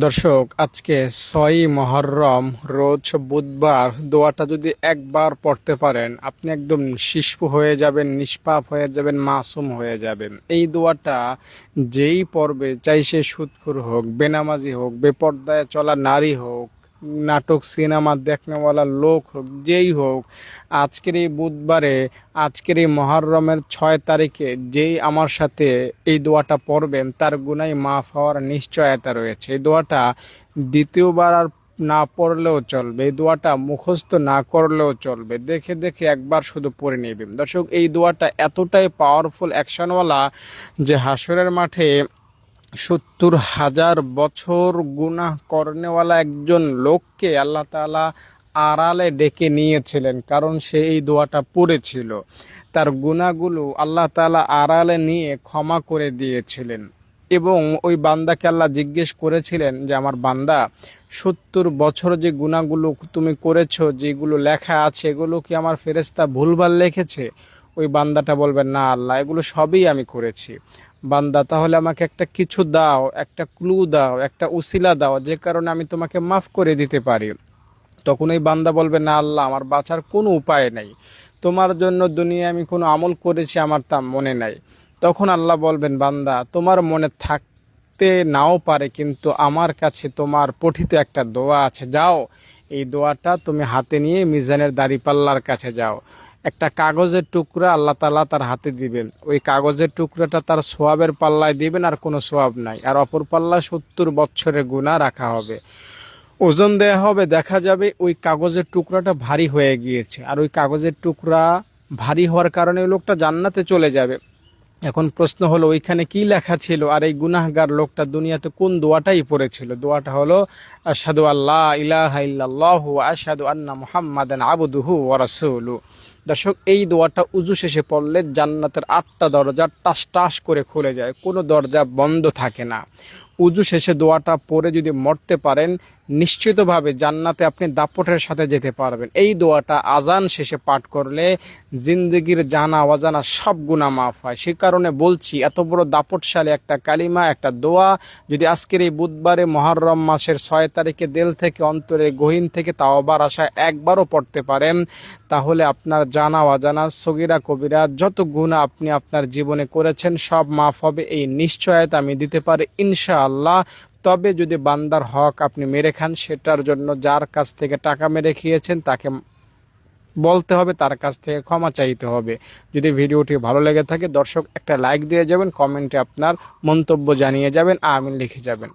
দর্শক, আজকে ছয়ই মহরম, রোজ বুধবার। দোয়াটা যদি একবার পড়তে পারেন, আপনি একদম শিশু হয়ে যাবেন, নিষ্পাপ হয়ে যাবেন, মাসুম হয়ে যাবেন। এই দোয়াটা যেই পর্বে চাই সে সুৎখুর হোক, বেনামাজি হোক, বেপর্দায় চলা নারী হোক নাটক, সিনেমা, দেখনেওয়ালা লোক হোক, যেই হোক, আজকের এই বুধবারে, আজকের এই মহরমের ছয় তারিখে যেই আমার সাথে এই দোয়াটা পড়বেন, তার গুনাই মাফ হওয়ার নিশ্চয়তা রয়েছে। এই দোয়াটা দ্বিতীয়বার আর না পড়লেও চলবে, এই দোয়াটা মুখস্থ না করলেও চলবে। দেখে দেখে একবার শুধু পড়ে নেবেন। দর্শক, এই দোয়াটা এতটাই পাওয়ারফুল অ্যাকশনওয়ালা যে হাসরের মাঠে সত্তর হাজার বছর গুনাহ করনেওয়ালা একজন লোককে আল্লাহ তালা আড়ালে ডেকে নিয়েছিলেন, কারণ সে এই দোয়াটা পড়েছিল। তার গুণাগুলো আল্লাহ তালা আড়ালে নিয়ে ক্ষমা করে দিয়েছিলেন এবং ওই বান্দাকে আল্লাহ জিজ্ঞেস করেছিলেন যে, আমার বান্দা, সত্তর বছর যে গুণাগুলো তুমি করেছ, যেগুলো লেখা আছে, এগুলো কি আমার ফেরেস্তা ভুলভাল লেখেছে? ওই বান্দাটা বলবে না আল্লাহ, এগুলো সবই আমি করেছি। বান্দা, তাহলে আমাকে একটা কিছু দাও, একটা ক্লু দাও, একটা উসিলা দাও, যে কারণে আমি তোমাকে মাফ করে দিতে পারি। তখন ওই বান্দা বলবে, না আল্লাহ, আমার বাঁচার কোনো উপায় নেই। তোমার জন্য দুনিয়া আমি কোনো আমল করেছি, আমার তা মনে নাই। তখন আল্লাহ বলবেন, বান্দা, তোমার মনে থাকতে নাও পারে, কিন্তু আমার কাছে তোমার পঠিত একটা দোয়া আছে। যাও, এই দোয়াটা তুমি হাতে নিয়ে মিজানের দাড়িপাল্লার কাছে যাও। একটা কাগজের টুকরা আল্লাহ তালা তার হাতে দিবেন। ওই কাগজের টুকরাটা তার সোয়াবের পাল্লায় দিবেন আর কোনো সোয়াব নাই। আর অপর পাল্লায় সত্তর বছরের গুণা রাখা হবে। ওজন দেয়া হবে, দেখা যাবে ওই কাগজের টুকরাটা ভারী হয়ে গিয়েছে। আর ওই কাগজের টুকরা ভারী হওয়ার কারণে ওই লোকটা জান্নাতে চলে যাবে। এখন প্রশ্ন হলো, ওইখানে কি লেখা ছিল? আর এই গুনাহগার লোকটা দুনিয়াতে কোন দোয়াটাই পড়েছিল? দোয়াটা হলো, আশহাদু আল্লাহ ইলাহা ইল্লাল্লাহু আশহাদু আন্না মুহাম্মাদান আবদুহু ওয়া দর্শক, এই দোয়াটা উজু শেষে পড়লে জান্নাতের আটটা দরজা টাস টাস করে খুলে যায়। কোনো দরজা বন্ধ থাকে না। উজু শেষে দোয়াটা পরে যদি মরতে পারেন নিশ্চিতভাবে জান্নাতে আপনি দাপটের সাথে যেতে পারবেন। এই দোয়াটা আজান শেষে পাঠ করলে জিন্দগির জানা অজানা সব গুণা মাফ হয়। সে কারণে বলছি, এত বড় দাপটশালী একটা কালিমা, একটা দোয়া, যদি আজকের এই বুধবারে মহরম মাসের ছয় তারিখে দেল থেকে অন্তরে গহীন থেকে তাওবার আশায় একবারও পড়তে পারেন, তাহলে আপনার জানা অজানা, সগিরা কবিরা, যত গুণা আপনি আপনার জীবনে করেছেন, সব মাফ হবে। এই নিশ্চয়তা আমি দিতে পারি ইনশাআল্লাহ। তবে যদি বান্দার হক আপনি মেরে খান, সেটার জন্য যার কাছ থেকে টাকা মেরে খেয়েছেন, তাকে বলতে হবে, তার কাছ থেকে ক্ষমা চাইতে হবে। যদি ভিডিওটি ভালো লেগে থাকে, দর্শক একটা লাইক দিয়ে যাবেন, কমেন্টে আপনার মন্তব্য জানিয়ে যাবেন, আমিন লিখে যাবেন।